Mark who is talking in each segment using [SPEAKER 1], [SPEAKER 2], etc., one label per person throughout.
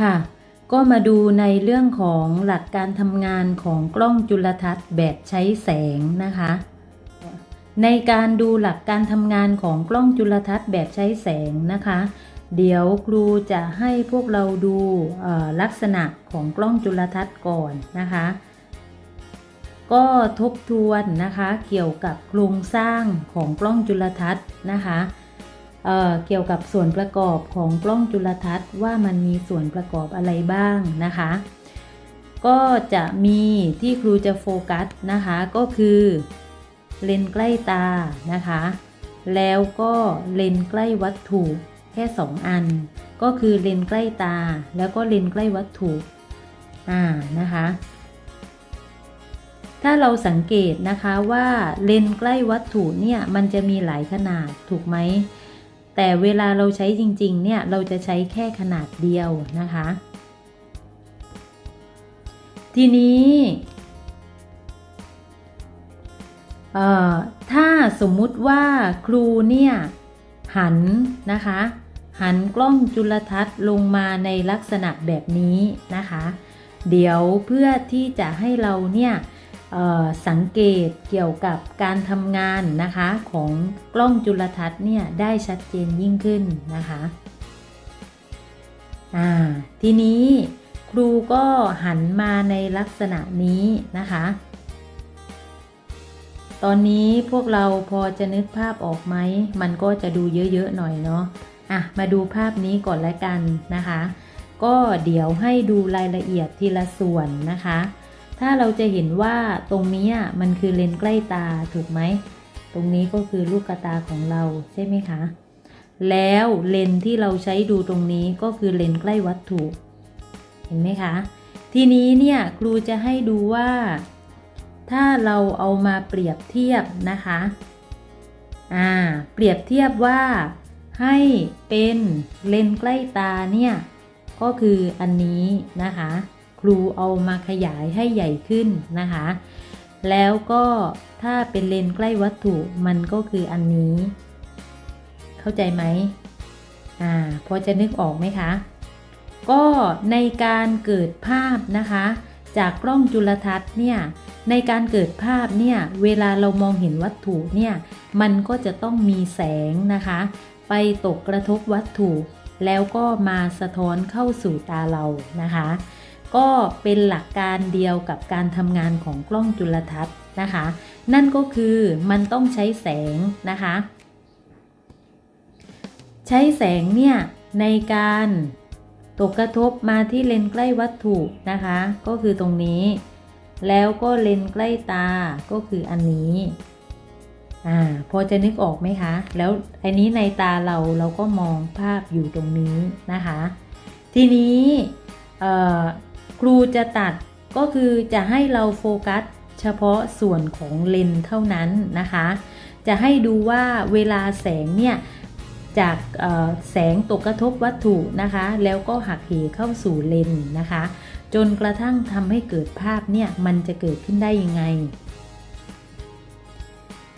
[SPEAKER 1] ค่ะ ก็มาดูในเรื่องของหลักการทำงานของกล้องจุลทรรศน์แบบใช้แสงนะคะ ในการดูหลักการทำงานของกล้องจุลทรรศน์แบบใช้แสงนะคะ เดี๋ยวครูจะให้พวกเราดูลักษณะของกล้องจุลทรรศน์ก่อนนะคะ ก็ทบทวนนะคะเกี่ยวกับโครงสร้างของกล้องจุลทรรศน์นะคะ เเกี่ยวกับส่วนประกอบของกล้องจุลทรรศน์ว่ามันมีส่วนประกอบอะไรบ้างนะคะ ก็จะมีที่ครูจะโฟกัสนะคะก็คือเลนใกล้ตานะคะ แล้วก็เลนใกล้วัตถุแค่ 2 อัน ก็คือเลนใกล้ตา แล้วก็เลนใกล้วัตถุอ่านะคะ ถ้าเราสังเกตนะคะว่าเลนใกล้วัตถุเนี่ยมันจะมีหลายขนาดถูกไหม แต่เวลาเราใช้จริงๆ เนี่ย เราจะใช้แค่ขนาดเดียวนะคะ ทีนี้เอ่อถ้าสมมุติว่าครูเนี่ย หันนะคะ หันกล้องจุลทรรศน์ลงมาในลักษณะแบบนี้นะคะ เดี๋ยวเพื่อที่จะให้เราเนี่ย สังเกตเกี่ยวกับการทำงานนะคะของกล้องจุลทรรศน์เนี่ยได้ชัดเจนยิ่งขึ้นนะคะทีนี้ครูก็หันมาในลักษณะนี้นะคะ ตอนนี้พวกเราพอจะนึกภาพออกไหม มันก็จะดูเยอะๆหน่อยเนาะอะมาดูภาพนี้ก่อนละกันนะคะ ก็เดี๋ยวให้ดูรายละเอียดทีละส่วนนะคะ ถ้าเราจะเห็นว่าตรงนี้มันคือเลนส์ใกล้ตาถูกไหม ตรงนี้ก็คือลูกตาของเราใช่ไหมคะ แล้วเลนส์ที่เราใช้ดูตรงนี้ก็คือเลนส์ใกล้วัตถุ เห็นไหมคะ ทีนี้เนี่ยครูจะให้ดูว่า ถ้าเราเอามาเปรียบเทียบนะคะ อ่า เปรียบเทียบว่าให้เป็นเลนส์ใกล้ตาเนี่ย ก็คืออันนี้นะคะ ครูเอามาขยายให้ใหญ่ขึ้นนะคะ แล้วก็ถ้าเป็นเลนใกล้วัตถุมันก็คืออันนี้ เข้าใจไหมอ่าพอจะนึกออกไหมคะ ก็ในการเกิดภาพนะคะ จากกล้องจุลทรรศน์เนี่ยในการเกิดภาพเนี่ยเวลาเรามองเห็นวัตถุเนี่ยมันก็จะต้องมีแสงนะคะ ไปตกกระทบวัตถุ แล้วก็มาสะท้อนเข้าสู่ตาเรานะคะ ก็เป็นหลักการเดียวกับการทำงานของกล้องจุลทรรศน์นะคะ นั่นก็คือมันต้องใช้แสงนะคะ ใช้แสงเนี่ยในการตกกระทบมาที่เลนส์ใกล้วัตถุนะคะ ก็คือตรงนี้ แล้วก็เลนส์ใกล้ตาก็คืออันนี้อ่าพอจะนึกออกไหมคะ แล้วอันนี้ในตาเราเราก็มองภาพอยู่ตรงนี้นะคะ ทีนี้เอ่อ ครูจะตัดก็คือจะให้เราโฟกัสเฉพาะส่วนของเลนเท่านั้นนะคะ จะให้ดูว่าเวลาแสงเนี่ยจากแสงตกกระทบวัตถุนะคะ แล้วก็หักเหเข้าสู่เลนนะคะ จนกระทั่งทำให้เกิดภาพเนี่ยมันจะเกิดขึ้นได้ยังไง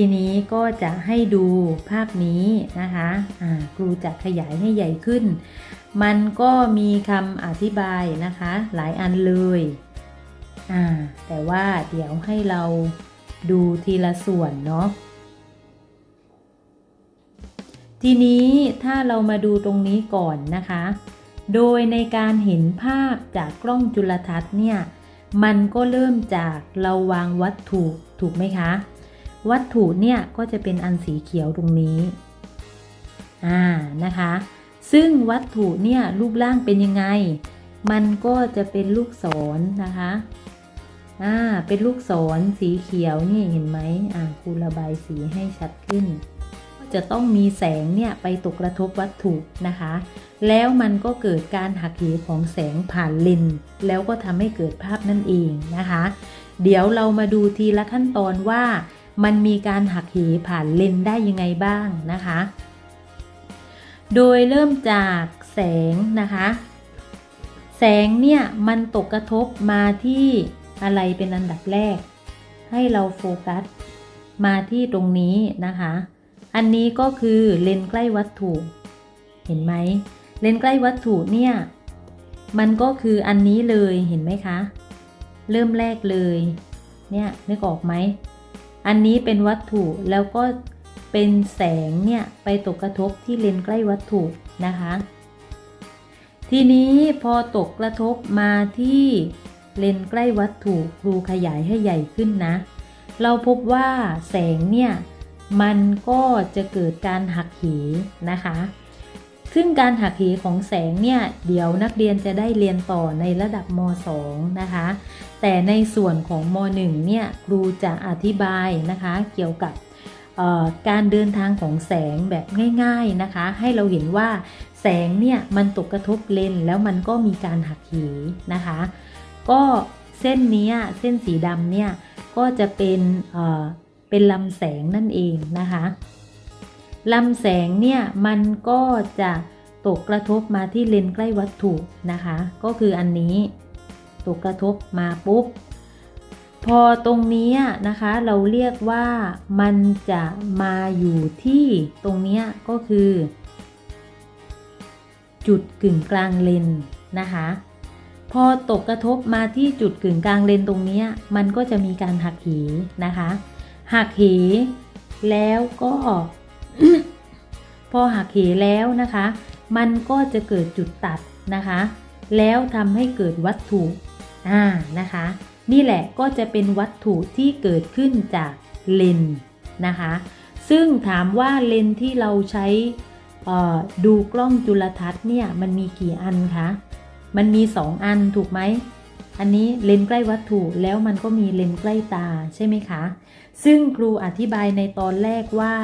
[SPEAKER 1] ทีนี้ก็จะให้ดูภาพนี้นะคะอ่าครูจะขยายให้ใหญ่ขึ้น มันก็มีคำอธิบายนะคะ หลายอันเลยอ่าแต่ว่าเดี๋ยวให้เราดูทีละส่วนเนาะทีนี้ถ้าเรามาดูตรงนี้ก่อนนะคะ โดยในการเห็นภาพจากกล้องจุลทรรศน์เนี่ย มันก็เริ่มจากเราวางวัตถุถูกไหมคะ วัตถุเนี่ยก็จะเป็นอันสีเขียวตรงนี้ อ่า นะคะ ซึ่งวัตถุเนี่ยรูปร่างเป็นยังไง มันก็จะเป็นลูกศรนนะคะ อ่า เป็นลูกศรสีเขียวนี่เห็นไหมอ่าครูระบายสีให้ชัดขึ้น จะต้องมีแสงเนี่ยไปตกกระทบวัตถุนะคะ แล้วมันก็เกิดการหักเหของแสงผ่านเลนแล้วก็ทำให้เกิดภาพนั่นเองนะคะ เดี๋ยวเรามาดูทีละขั้นตอนว่า มันมีการหักเหผ่านเลนได้ยังไงบ้างนะคะ โดยเริ่มจากแสงนะคะ แสงเนี่ยมันตกกระทบมาที่อะไรเป็นอันดับแรก ให้เราโฟกัสมาที่ตรงนี้นะคะ อันนี้ก็คือเลนใกล้วัตถุ เห็นไหมเลนใกล้วัตถุเนี่ยมันก็คืออันนี้เลยเห็นไหมคะ เริ่มแรกเลย เนี่ยนึกออกไหม อันนี้เป็นวัตถุแล้วก็เป็นแสงเนี่ยไปตกกระทบที่เลนใกล้วัตถุนะคะ ทีนี้พอตกกระทบมาที่เลนใกล้วัตถุครูขยายให้ใหญ่ขึ้นนะ เราพบว่าแสงเนี่ยมันก็จะเกิดการหักเหนะคะ ซึ่งการหักเหของแสงเนี่ยเดี๋ยวนักเรียนจะได้เรียนต่อในระดับม .2 นะคะ แต่ในส่วนของม .1 เนี่ยครูจะอธิบายนะคะเกี่ยวกับการเดินทางของแสงแบบง่าย ๆนะคะ ให้เราเห็นว่าแสงเนี่ยมันตกกระทบเลนแล้วมันก็มีการหักเหนะคะ ก็เส้นนี้เส้นสีดำเนี่ยก็จะเป็นเป็นลำแสงนั่นเองนะคะลำแสงเนี่ยมันก็จะตกกระทบมาที่เลนใกล้วัตถุนะคะ ก็คืออันนี้ ตกกระทบมาปุ๊บ พอตรงนี้นะคะเราเรียกว่ามันจะมาอยู่ที่ตรงนี้ก็คือ จุดกึ่งกลางเลนนะคะ พอตกกระทบมาที่จุดกึ่งกลางเลนตรงนี้มันก็จะมีการหักเหนะคะ หักเหแล้วก็พอหักเหแล้วนะคะ มันก็จะเกิดจุดตัดนะคะ แล้วทำให้เกิดวัตถุอ่านะคะ นี่แหละก็จะเป็นวัตถุที่เกิดขึ้นจากเลนนะคะ ซึ่งถามว่าเลนที่เราใช้ดูกล้องจุลทรรศน์เนี่ยมันมีกี่อันคะ มันมี 2 อันถูกไหม อันนี้เลนใกล้วัตถุแล้วมันก็มีเลนใกล้ตาใช่ไหมคะ ซึ่งครูอธิบายในตอนแรกว่า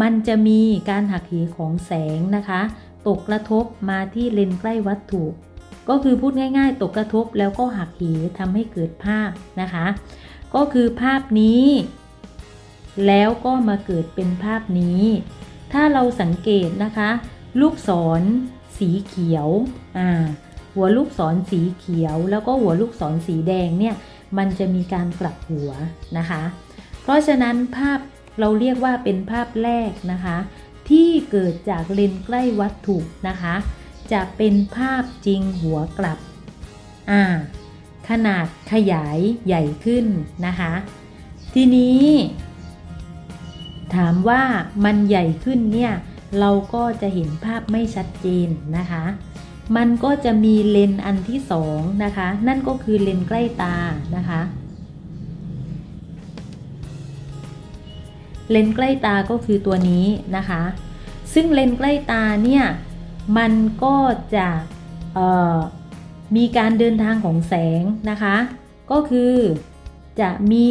[SPEAKER 1] มันจะมีการหักเหของแสงนะคะ ตกกระทบมาที่เลนใกล้วัตถุ ก็คือพูดง่าย ๆ ตกกระทบแล้วก็หักเหทำให้เกิดภาพนะคะ ก็คือภาพนี้ แล้วก็มาเกิดเป็นภาพนี้ ถ้าเราสังเกตนะคะ ลูกศรสีเขียวอ่าหัวลูกศรสีเขียว แล้วก็หัวลูกศรสีแดงเนี่ยมันจะมีการกลับหัวนะคะ เพราะฉะนั้นภาพเราเรียกว่าเป็นภาพแรกนะคะ ที่เกิดจากเลนใกล้วัตถุนะคะ จะเป็นภาพจริงหัวกลับอ่าขนาดขยายใหญ่ขึ้นนะคะ ทีนี้ ถามว่ามันใหญ่ขึ้นเนี่ยเราก็จะเห็นภาพไม่ชัดเจนนะคะ มันก็จะมีเลนอันที่สองนะคะ นั่นก็คือเลนใกล้ตานะคะ เลนส์ใกล้ตาก็คือตัวนี้นะคะ ซึ่งเลนส์ใกล้ตาเนี่ยมันก็จะมีการเดินทางของแสงนะคะ ก็คือจะมี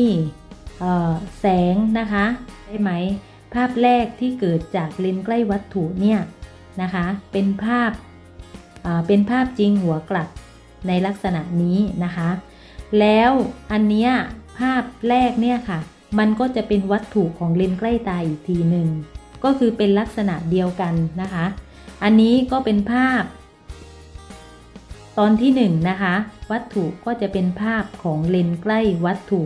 [SPEAKER 1] แสงนะคะได้ไหม ภาพแรกที่เกิดจากเลนส์ใกล้วัตถุเนี่ยนะคะ เป็นภาพเป็นภาพจริงหัวกลับในลักษณะนี้นะคะ แล้วอันเนี้ยภาพแรกเนี่ยค่ะ มันก็จะเป็นวัตถุของเลนส์ใกล้ตาอีกทีหนึ่งก็คือเป็นลักษณะเดียวกันนะคะ อันนี้ก็เป็นภาพ ตอนที่1นงนะคะ วัตถุก็จะเป็นภาพของเลนส์ใกล้วัตถุ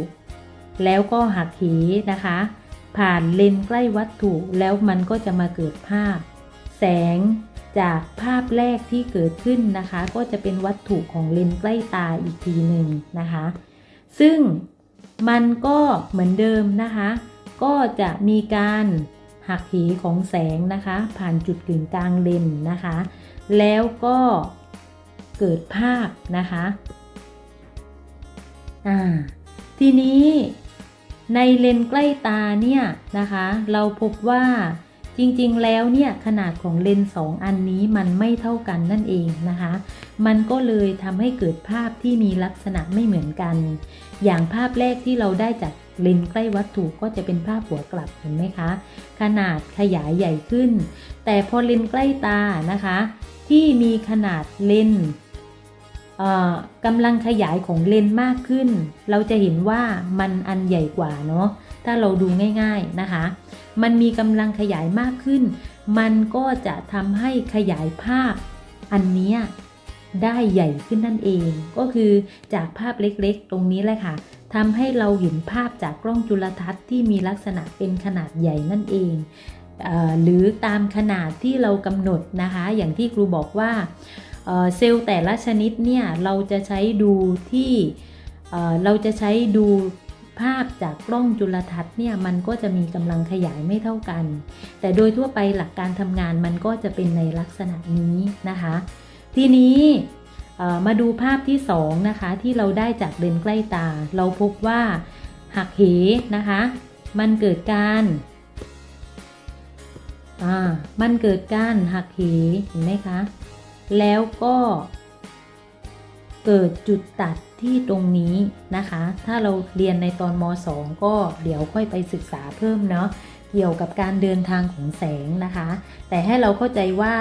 [SPEAKER 1] แล้วก็หักเหนะคะ ผ่านเลนส์ใกล้วัตถุแล้วมันก็จะมาเกิดภาพ แสงจากภาพแรกที่เกิดขึ้นนะคะ ก็จะเป็นวัตถุของเลนส์ใกล้ตาอีกทีหนึ่งนะคะ ซึ่ง มันก็เหมือนเดิมนะคะ ก็จะมีการหักเหของแสงนะคะ ผ่านจุดกึ่งกลางเลนนะคะ แล้วก็เกิดภาพนะคะอ่าทีนี้ในเลนใกล้ตาเนี่ยนะคะ เราพบว่า จริงๆ แล้วเนี่ยขนาดของเลนส์สองอันนี้มันไม่เท่ากันนั่นเองนะคะ มันก็เลยทำให้เกิดภาพที่มีลักษณะไม่เหมือนกัน อย่างภาพแรกที่เราได้จากเลนส์ใกล้วัตถุก็จะเป็นภาพหัวกลับเห็นไหมคะ ขนาดขยายใหญ่ขึ้น แต่พอเลนส์ใกล้ตานะคะ ที่มีขนาดเลนส์กำลังขยายของเลนส์มากขึ้น เราจะเห็นว่ามันอันใหญ่กว่าเนาะ ถ้าเราดูง่าย ๆนะคะ มันมีกำลังขยายมากขึ้น มันก็จะทำให้ขยายภาพอันนี้ได้ใหญ่ขึ้นนั่นเอง ก็คือจากภาพเล็กๆ ตรงนี้แหละค่ะทำให้เราเห็นภาพจากกล้องจุลทรรศน์ที่มีลักษณะเป็นขนาดใหญ่นั่นเองเออหรือตามขนาดที่เรากำหนดนะคะ อย่างที่ครูบอกว่าเเซลล์แต่ละชนิดเนี่ยเราจะใช้ดูที่เเราจะใช้ดู ภาพจากกล้องจุลทรรศน์เนี่ยมันก็จะมีกำลังขยายไม่เท่ากัน แต่โดยทั่วไปหลักการทำงานมันก็จะเป็นในลักษณะนี้นะคะ ทีนี้มาดูภาพที่ 2 นะคะ ที่เราได้จากเลนใกล้ตา เราพบว่าหักเหนะคะ มันเกิดการมันเกิดการหักเหเห็นไหมคะ แล้วก็ เกิดจุดตัดที่ตรงนี้นะคะ ถ้าเราเรียนในตอนม .2 ก็เดี๋ยวค่อยไปศึกษาเพิ่มเนาะเกี่ยวกับการเดินทางของแสงนะคะ แต่ให้เราเข้าใจว่า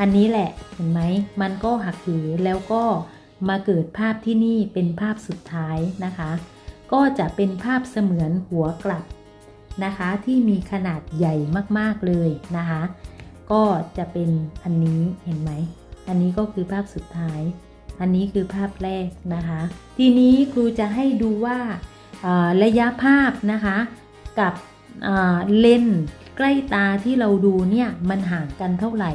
[SPEAKER 1] อันนี้แหละเห็นไหมมันก็หักเหแล้วก็มาเกิดภาพที่นี่เป็นภาพสุดท้ายนะคะ ก็จะเป็นภาพเสมือนหัวกลับนะคะ ที่มีขนาดใหญ่มากๆเลยนะคะ ก็จะเป็นอันนี้เห็นไหม อันนี้ก็คือภาพสุดท้าย อันนี้คือภาพแรกนะคะ ทีนี้ครูจะให้ดูว่าระยะภาพนะคะ กับเลนส์ใกล้ตาที่เราดูเนี่ยมันห่างกันเท่าไหร่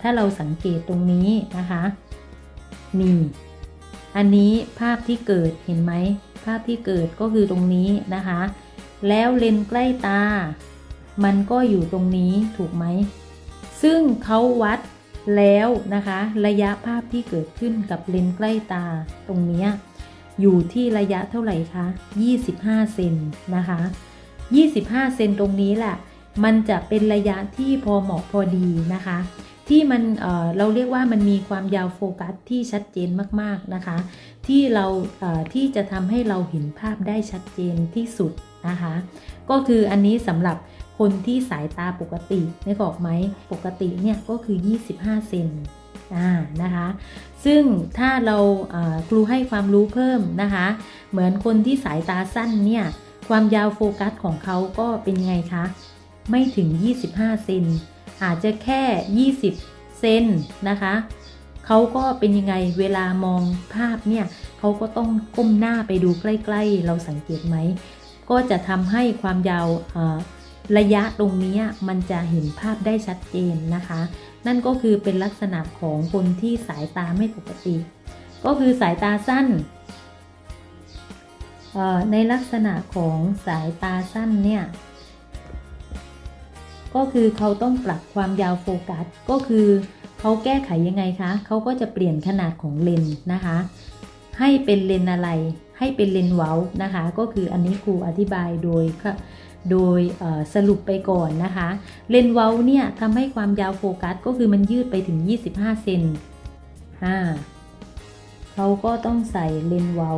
[SPEAKER 1] ถ้าเราสังเกตตรงนี้นะคะนี่ อันนี้ภาพที่เกิดเห็นไหม ภาพที่เกิดก็คือตรงนี้นะคะ แล้วเลนส์ใกล้ตา มันก็อยู่ตรงนี้ถูกไหม ซึ่งเขาวัด แล้วนะคะระยะภาพที่เกิดขึ้นกับเลนส์ใกล้ตาตรงนี้อยู่ที่ระยะเท่าไหร่คะ 25 เซนนะคะ 25 เซนตรงนี้แหละ มันจะเป็นระยะที่พอเหมาะพอดีนะคะ ที่มันเเราเรียกว่ามันมีความยาวโฟกัสที่ชัดเจนมากๆนะคะ ที่เราเที่จะทำให้เราเห็นภาพได้ชัดเจนที่สุดนะคะ ก็คืออันนี้สำหรับ คนที่สายตาปกตินึกออกไหมปกติเนี่ยก็คือ 25 เซนอ่านะคะ ซึ่งถ้าเราครูให้ความรู้เพิ่มนะคะ เหมือนคนที่สายตาสั้นเนี่ยความยาวโฟกัสของเขาก็เป็นไงคะ ไม่ถึง 25 เซนอาจจะแค่ 20 เซนนะคะเขาก็เป็นยังไงเวลามองภาพเนี่ยเขาก็ต้องก้มหน้าไปดูใกล้ ๆ เราสังเกตไหม ก็จะทำให้ความยาว ระยะตรงนี้มันจะเห็นภาพได้ชัดเจนนะคะ นั่นก็คือเป็นลักษณะของคนที่สายตาไม่ปกติ ก็คือสายตาสั้นเอ่อในลักษณะของสายตาสั้นเนี่ย ก็คือเขาต้องปรับความยาวโฟกัส ก็คือเขาแก้ไขยังไงคะ เขาก็จะเปลี่ยนขนาดของเลนส์นะคะ ให้เป็นเลนอะไร ให้เป็นเลนเว้านะคะ ก็คืออันนี้ครูอธิบายโดยค่ะ โดยสรุปไปก่อนนะคะ เลนเว้าเนี่ยทำให้ความยาวโฟกัสก็คือมันยืดไปถึง 25 เซนอ่าเขาก็ต้องใส่เลนเว้า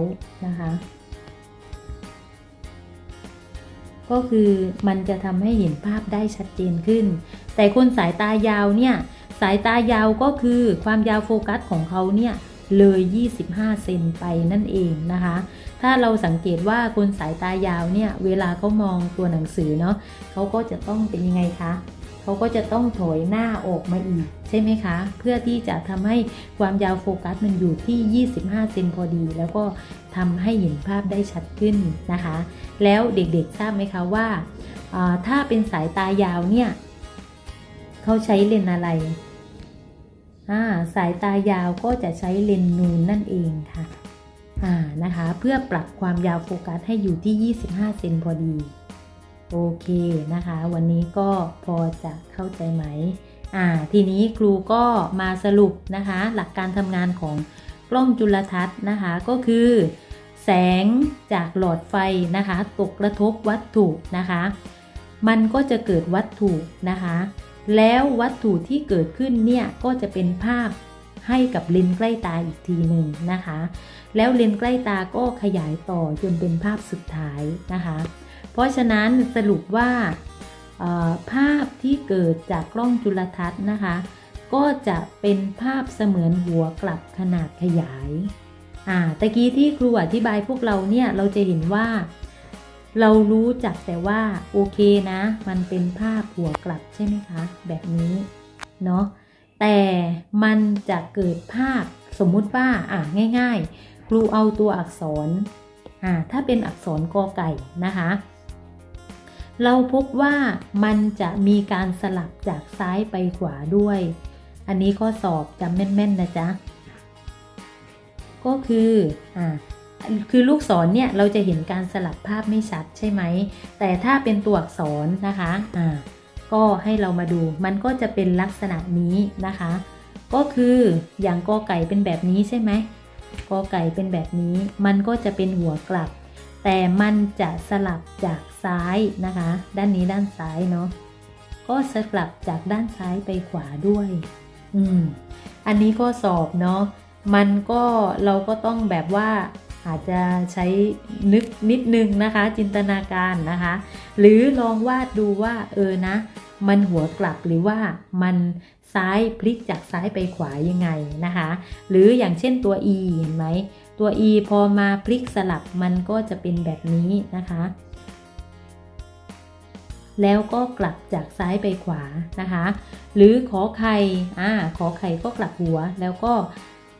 [SPEAKER 1] นะคะ ก็คือมันจะทำให้เห็นภาพได้ชัดเจนขึ้น แต่คนสายตายาวเนี่ย สายตายาวก็คือความยาวโฟกัสของเขาเนี่ย เลย 25 เซนไปนั่นเองนะคะ ถ้าเราสังเกตว่าคนสายตายาวเนี่ยเวลาเขามองตัวหนังสือเนาะเขาก็จะต้องเป็นยังไงคะเขาก็จะต้องถอยหน้าออกมาอีกใช่ไหมคะ เพื่อที่จะทำให้ความยาวโฟกัสมันอยู่ที่ 25 เซนพอดี แล้วก็ทำให้เห็นภาพได้ชัดขึ้นนะคะ แล้วเด็กๆทราบไหมคะว่าาถ้าเป็นสายตายาวเนี่ยเขาใช้เลนส์อะไร สายตายาวก็จะใช้เลนส์นูนนั่นเองค่ะอ่านะคะ เพื่อปรับความยาวโฟกัสให้อยู่ที่ 25 เซนพอดี โอเคนะคะ วันนี้ก็พอจะเข้าใจไหมอ่าทีนี้ครูก็มาสรุปนะคะ หลักการทำงานของกล้องจุลทรรศน์นะคะ ก็คือ แสงจากหลอดไฟนะคะ ตกกระทบวัตถุนะคะ มันก็จะเกิดวัตถุนะคะ แล้ววัตถุที่เกิดขึ้นเนี่ยก็จะเป็นภาพให้กับเลนส์ใกล้ตาอีกทีหนึ่งนะคะ แล้วเลนส์ใกล้ตาก็ขยายต่อจนเป็นภาพสุดท้ายนะคะ เพราะฉะนั้นสรุปว่าภาพที่เกิดจากกล้องจุลทรรศน์นะคะ ก็จะเป็นภาพเสมือนหัวกลับขนาดขยายอ่าตะกี้ที่ครูอธิบายพวกเราเนี่ยเราจะเห็นว่า เรารู้จักแต่ว่าโอเคนะ มันเป็นภาพหัวกลับใช่ไหมคะ แบบนี้เนาะแต่มันจะเกิดภาพสมมุติว่าอะง่าย ๆ ครูเอาตัวอักษรอ่าถ้าเป็นอักษรกอไก่นะคะ เราพบว่ามันจะมีการสลับจากซ้ายไปขวาด้วย อันนี้ก็สอบจำแม่นๆนะจ๊ะก็คืออ่า คือลูกศรเนี่ยเราจะเห็นการสลับภาพไม่ชัดใช่ไหม แต่ถ้าเป็นตัวอักษรนะคะอ่าก็ให้เรามาดูมันก็จะเป็นลักษณะนี้นะคะ ก็คืออย่างกอไก่เป็นแบบนี้ใช่ไหมกอไก่เป็นแบบนี้ มันก็จะเป็นหัวกลับ แต่มันจะสลับจากซ้ายนะคะ ด้านนี้ด้านซ้ายเนาะก็สลับจากด้านซ้ายไปขวาด้วย อืม อันนี้ก็สอบเนาะมันก็เราก็ต้องแบบว่า อาจจะใช้นึกนิดนึงนะคะ จินตนาการนะคะ หรือลองวาดดูว่าเออนะ มันหัวกลับหรือว่ามันซ้ายพลิกจากซ้ายไปขวายังไงนะคะ หรืออย่างเช่นตัว e เห็นไหมตัว e พอมาพลิกสลับมันก็จะเป็นแบบนี้นะคะ แล้วก็กลับจากซ้ายไปขวานะคะ หรือขอไข่อ่าขอไข่ก็กลับหัวแล้วก็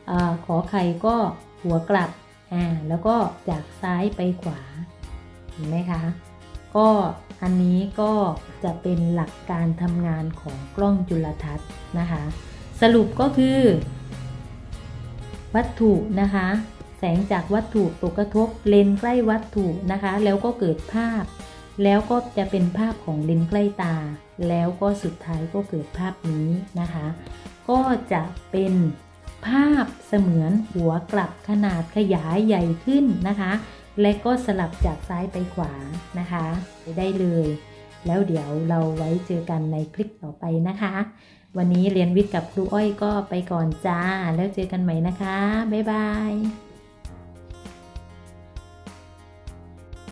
[SPEAKER 1] อขอไข่ก็หัวกลับ อ่าแล้วก็จากซ้ายไปขวา เห็นไหมคะ ก็อันนี้ก็จะเป็นหลักการทำงานของกล้องจุลทรรศน์นะคะ สรุปก็คือ วัตถุนะคะ แสงจากวัตถุตกกระทบเลนใกล้วัตถุนะคะ แล้วก็เกิดภาพ แล้วก็จะเป็นภาพของเลนใกล้ตา แล้วก็สุดท้ายก็เกิดภาพนี้นะคะ ก็จะเป็น ภาพเสมือนหัวกลับขนาดขยายใหญ่ขึ้นนะคะ และก็สลับจากซ้ายไปขวานะคะไปได้เลย แล้วเดี๋ยวเราไว้เจอกันในคลิปต่อไปนะคะ วันนี้เรียนวิทย์กับครูอ้อยก็ไปก่อนจ้า แล้วเจอกันใหม่นะคะ บ๊ายบาย